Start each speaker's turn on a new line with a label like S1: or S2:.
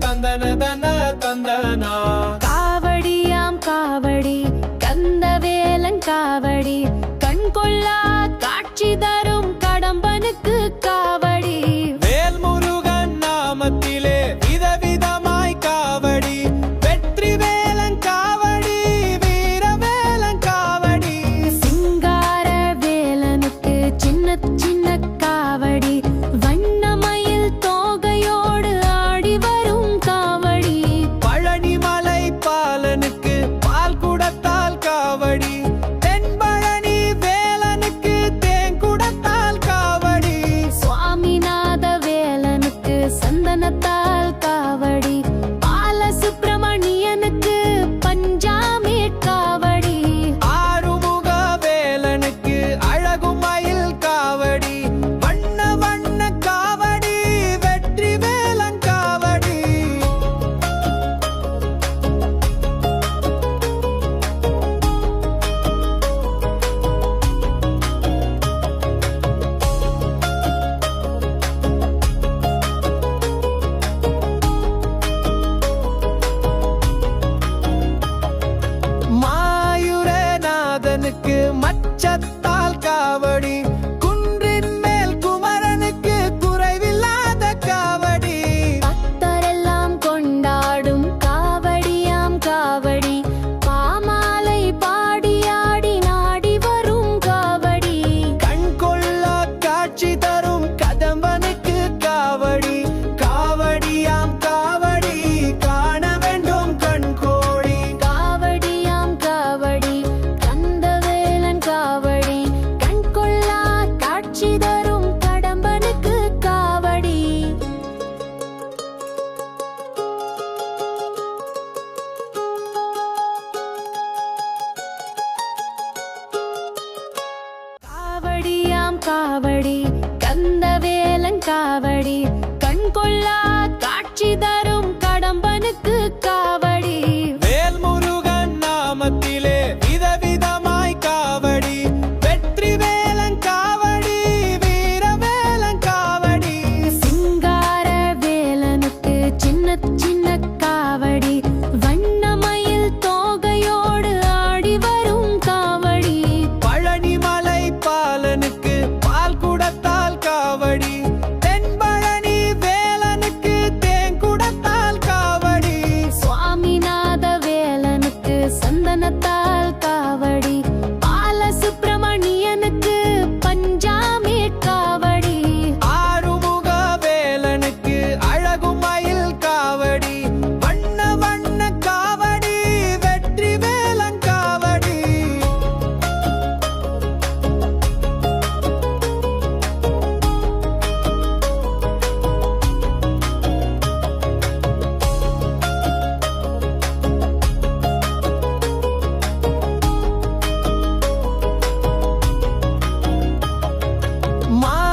S1: bandana, bandana. மனுக்கு மற்ற
S2: காவடி கந்த வேலங்காவடி கண் கொள்ளா காட்சி தர சந்தனத்தால் காவடி.
S1: my